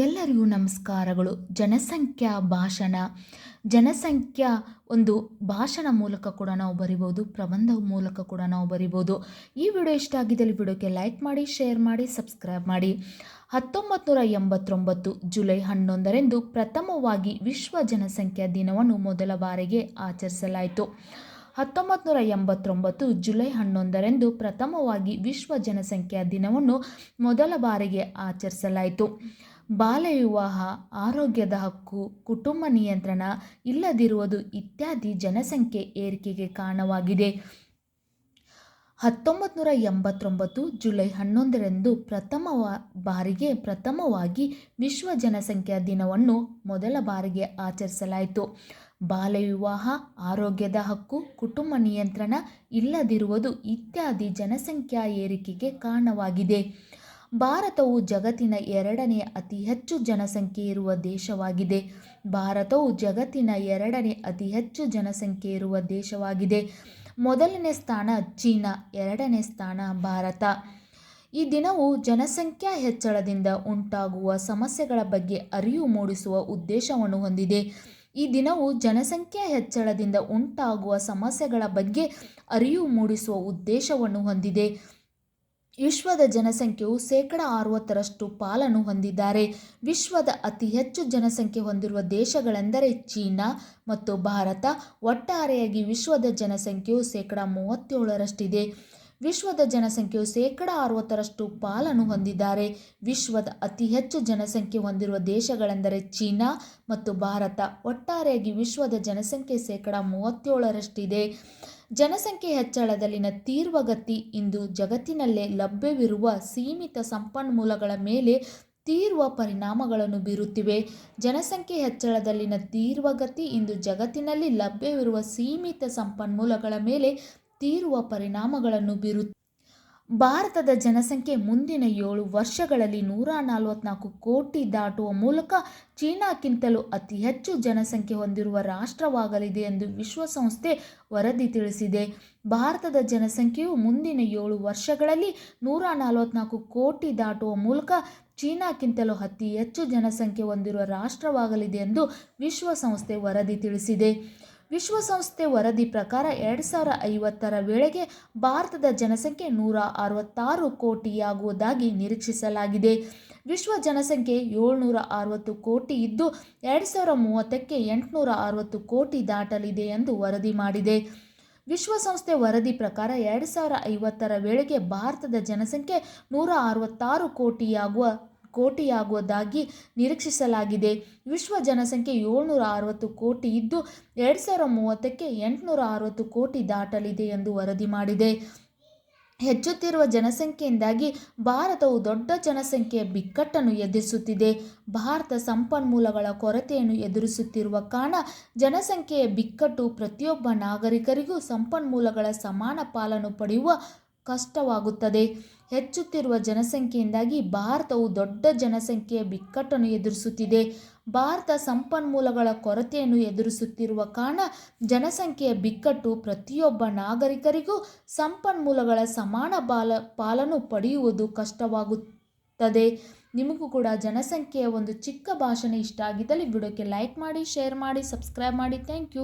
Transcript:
ಎಲ್ಲರಿಗೂ ನಮಸ್ಕಾರಗಳು. ಜನಸಂಖ್ಯಾ ಭಾಷಣ. ಜನಸಂಖ್ಯಾ ಒಂದು ಭಾಷಣ ಮೂಲಕ ಕೂಡ ನಾವು ಬರಿಬೋದು ಪ್ರಬಂಧ ಮೂಲಕ ಕೂಡ ನಾವು ಬರಿಬೋದು. ಈ ವಿಡಿಯೋ ಇಷ್ಟ ಆಗಿದ್ದಲ್ಲಿ ವಿಡಿಯೋಕ್ಕೆ ಲೈಕ್ ಮಾಡಿ, ಶೇರ್ ಮಾಡಿ, ಸಬ್ಸ್ಕ್ರೈಬ್ ಮಾಡಿ. ಹತ್ತೊಂಬತ್ತು ನೂರ ಎಂಬತ್ತೊಂಬತ್ತು ಜುಲೈ ಹನ್ನೊಂದರಂದು ಪ್ರಥಮವಾಗಿ ವಿಶ್ವ ಜನಸಂಖ್ಯಾ ದಿನವನ್ನು ಮೊದಲ ಬಾರಿಗೆ ಆಚರಿಸಲಾಯಿತು. ಹತ್ತೊಂಬತ್ತು ನೂರ ಎಂಬತ್ತೊಂಬತ್ತು ಜುಲೈ ಹನ್ನೊಂದರಂದು ಪ್ರಥಮವಾಗಿ ವಿಶ್ವ ಜನಸಂಖ್ಯಾ ದಿನವನ್ನು ಮೊದಲ ಬಾರಿಗೆ ಆಚರಿಸಲಾಯಿತು. ಬಾಲ್ಯ ವಿವಾಹ ಆರೋಗ್ಯದ ಹಕ್ಕು, ಕುಟುಂಬ ನಿಯಂತ್ರಣ ಇಲ್ಲದಿರುವುದು ಇತ್ಯಾದಿ ಜನಸಂಖ್ಯೆ ಏರಿಕೆಗೆ ಕಾರಣವಾಗಿದೆ. ಹತ್ತೊಂಬತ್ತು ನೂರ ಎಂಬತ್ತೊಂಬತ್ತು ಜುಲೈ ಹನ್ನೊಂದರಂದು ಪ್ರಥಮ ಬಾರಿಗೆ ಪ್ರಥಮವಾಗಿ ವಿಶ್ವ ಜನಸಂಖ್ಯಾ ದಿನವನ್ನು ಮೊದಲ ಬಾರಿಗೆ ಆಚರಿಸಲಾಯಿತು. ಬಾಲ್ಯ ವಿವಾಹ ಆರೋಗ್ಯದ ಹಕ್ಕು, ಕುಟುಂಬ ನಿಯಂತ್ರಣ ಇಲ್ಲದಿರುವುದು ಇತ್ಯಾದಿ ಜನಸಂಖ್ಯಾ ಏರಿಕೆಗೆ ಕಾರಣವಾಗಿದೆ. ಭಾರತವು ಜಗತ್ತಿನ ಎರಡನೇ ಅತಿ ಹೆಚ್ಚು ಜನಸಂಖ್ಯೆ ಇರುವ ದೇಶವಾಗಿದೆ. ಭಾರತವು ಜಗತ್ತಿನ ಎರಡನೇ ಅತಿ ಹೆಚ್ಚು ಜನಸಂಖ್ಯೆ ಇರುವ ದೇಶವಾಗಿದೆ. ಮೊದಲನೇ ಸ್ಥಾನ ಚೀನಾ, ಎರಡನೇ ಸ್ಥಾನ ಭಾರತ. ಈ ದಿನವು ಜನಸಂಖ್ಯಾ ಹೆಚ್ಚಳದಿಂದ ಉಂಟಾಗುವ ಸಮಸ್ಯೆಗಳ ಬಗ್ಗೆ ಅರಿವು ಮೂಡಿಸುವ ಉದ್ದೇಶವನ್ನು ಹೊಂದಿದೆ. ಈ ದಿನವು ಜನಸಂಖ್ಯಾ ಹೆಚ್ಚಳದಿಂದ ಉಂಟಾಗುವ ಸಮಸ್ಯೆಗಳ ಬಗ್ಗೆ ಅರಿವು ಮೂಡಿಸುವ ಉದ್ದೇಶವನ್ನು ಹೊಂದಿದೆ. ವಿಶ್ವದ ಜನಸಂಖ್ಯೆಯು ಶೇಕಡ ಅರವತ್ತರಷ್ಟು ಪಾಲನ್ನು ಹೊಂದಿದ್ದಾರೆ. ವಿಶ್ವದ ಅತಿ ಹೆಚ್ಚು ಜನಸಂಖ್ಯೆ ಹೊಂದಿರುವ ದೇಶಗಳೆಂದರೆ ಚೀನಾ ಮತ್ತು ಭಾರತ. ಒಟ್ಟಾರೆಯಾಗಿ ವಿಶ್ವದ ಜನಸಂಖ್ಯೆಯು ಶೇಕಡ ಮೂವತ್ತೇಳರಷ್ಟಿದೆ. ವಿಶ್ವದ ಜನಸಂಖ್ಯೆಯು ಶೇಕಡ ಅರವತ್ತರಷ್ಟು ಪಾಲನ್ನು ಹೊಂದಿದ್ದಾರೆ. ವಿಶ್ವದ ಅತಿ ಹೆಚ್ಚು ಜನಸಂಖ್ಯೆ ಹೊಂದಿರುವ ದೇಶಗಳೆಂದರೆ ಚೀನಾ ಮತ್ತು ಭಾರತ. ಒಟ್ಟಾರೆಯಾಗಿ ವಿಶ್ವದ ಜನಸಂಖ್ಯೆ ಶೇಕಡ ಮೂವತ್ತೇಳರಷ್ಟಿದೆ. ಜನಸಂಖ್ಯೆ ಹೆಚ್ಚಳದಲ್ಲಿನ ತೀರ್ವಗತಿ ಇಂದು ಜಗತ್ತಿನಲ್ಲೇ ಲಭ್ಯವಿರುವ ಸೀಮಿತ ಸಂಪನ್ಮೂಲಗಳ ಮೇಲೆ ತೀರ್ವ ಪರಿಣಾಮಗಳನ್ನು ಬೀರುತ್ತಿವೆ. ಜನಸಂಖ್ಯೆ ಹೆಚ್ಚಳದಲ್ಲಿನ ತೀರ್ವಗತಿ ಇಂದು ಜಗತ್ತಿನಲ್ಲಿ ಲಭ್ಯವಿರುವ ಸೀಮಿತ ಸಂಪನ್ಮೂಲಗಳ ಮೇಲೆ ತೀರುವ ಪರಿಣಾಮಗಳನ್ನು ಬೀರು ಭಾರತದ ಜನಸಂಖ್ಯೆ ಮುಂದಿನ ಏಳು ವರ್ಷಗಳಲ್ಲಿ ನೂರ ನಲವತ್ನಾಲ್ಕು ಕೋಟಿ ದಾಟುವ ಮೂಲಕ ಚೀನಾಕ್ಕಿಂತಲೂ ಅತಿ ಹೆಚ್ಚು ಜನಸಂಖ್ಯೆ ಹೊಂದಿರುವ ರಾಷ್ಟ್ರವಾಗಲಿದೆ ಎಂದು ವಿಶ್ವಸಂಸ್ಥೆ ವರದಿ ತಿಳಿಸಿದೆ. ಭಾರತದ ಜನಸಂಖ್ಯೆಯು ಮುಂದಿನ ಏಳು ವರ್ಷಗಳಲ್ಲಿ ನೂರ ನಲವತ್ನಾಲ್ಕು ಕೋಟಿ ದಾಟುವ ಮೂಲಕ ಚೀನಾಕ್ಕಿಂತಲೂ ಅತಿ ಹೆಚ್ಚು ಜನಸಂಖ್ಯೆ ಹೊಂದಿರುವ ರಾಷ್ಟ್ರವಾಗಲಿದೆ ಎಂದು ವಿಶ್ವಸಂಸ್ಥೆ ವರದಿ ತಿಳಿಸಿದೆ. ವಿಶ್ವಸಂಸ್ಥೆ ವರದಿ ಪ್ರಕಾರ ಎರಡು ಸಾವಿರ ಐವತ್ತರ ವೇಳೆಗೆ ಭಾರತದ ಜನಸಂಖ್ಯೆ ನೂರ ಅರವತ್ತಾರು ಕೋಟಿಯಾಗುವುದಾಗಿ ನಿರೀಕ್ಷಿಸಲಾಗಿದೆ. ವಿಶ್ವ ಜನಸಂಖ್ಯೆ ಏಳ್ನೂರ ಅರವತ್ತು ಕೋಟಿ ಇದ್ದು, ಎರಡು ಸಾವಿರ ಮೂವತ್ತಕ್ಕೆ ಎಂಟುನೂರ ಅರವತ್ತು ಕೋಟಿ ದಾಟಲಿದೆ ಎಂದು ವರದಿ ಮಾಡಿದೆ. ವಿಶ್ವಸಂಸ್ಥೆ ವರದಿ ಪ್ರಕಾರ ಎರಡು ಸಾವಿರ ಐವತ್ತರ ವೇಳೆಗೆ ಭಾರತದ ಜನಸಂಖ್ಯೆ ನೂರ ಅರವತ್ತಾರು ಕೋಟಿಯಾಗುವ ಕೋಟಿಯಾಗುವುದಾಗಿ ನಿರೀಕ್ಷಿಸಲಾಗಿದೆ. ವಿಶ್ವ ಜನಸಂಖ್ಯೆ ಏಳ್ನೂರ ಅರವತ್ತು ಕೋಟಿ ಇದ್ದು, ಎರಡು ಸಾವಿರ ಮೂವತ್ತಕ್ಕೆ ಎಂಟುನೂರ ಅರವತ್ತು ಕೋಟಿ ದಾಟಲಿದೆ ಎಂದು ವರದಿ ಮಾಡಿದೆ. ಹೆಚ್ಚುತ್ತಿರುವ ಜನಸಂಖ್ಯೆಯಿಂದಾಗಿ ಭಾರತವು ದೊಡ್ಡ ಜನಸಂಖ್ಯೆಯ ಬಿಕ್ಕಟ್ಟನ್ನು ಎದುರಿಸುತ್ತಿದೆ. ಭಾರತ ಸಂಪನ್ಮೂಲಗಳ ಕೊರತೆಯನ್ನು ಎದುರಿಸುತ್ತಿರುವ ಕಾರಣ ಜನಸಂಖ್ಯೆಯ ಬಿಕ್ಕಟ್ಟು ಪ್ರತಿಯೊಬ್ಬ ನಾಗರಿಕರಿಗೂ ಸಂಪನ್ಮೂಲಗಳ ಸಮಾನ ಪಾಲನ್ನು ಪಡೆಯುವ ಕಷ್ಟವಾಗುತ್ತದೆ. ಹೆಚ್ಚುತ್ತಿರುವ ಜನಸಂಖ್ಯೆಯಿಂದಾಗಿ ಭಾರತವು ದೊಡ್ಡ ಜನಸಂಖ್ಯೆಯ ಬಿಕ್ಕಟ್ಟನ್ನು ಎದುರಿಸುತ್ತಿದೆ. ಭಾರತ ಸಂಪನ್ಮೂಲಗಳ ಕೊರತೆಯನ್ನು ಎದುರಿಸುತ್ತಿರುವ ಕಾರಣ ಜನಸಂಖ್ಯೆಯ ಬಿಕ್ಕಟ್ಟು ಪ್ರತಿಯೊಬ್ಬ ನಾಗರಿಕರಿಗೂ ಸಂಪನ್ಮೂಲಗಳ ಸಮಾನ ಬಾಲ, ಪಾಲನ್ನು ಪಡೆಯುವುದು ಕಷ್ಟವಾಗುತ್ತದೆ. ನಿಮಗೂ ಕೂಡ ಜನಸಂಖ್ಯೆಯ ಒಂದು ಚಿಕ್ಕ ಭಾಷಣ ಇಷ್ಟ ಆಗಿದ್ದಲ್ಲಿ ವಿಡಿಯೋಕ್ಕೆ ಲೈಕ್ ಮಾಡಿ ಶೇರ್ ಮಾಡಿ ಸಬ್ಸ್ಕ್ರೈಬ್ ಮಾಡಿ. Thank you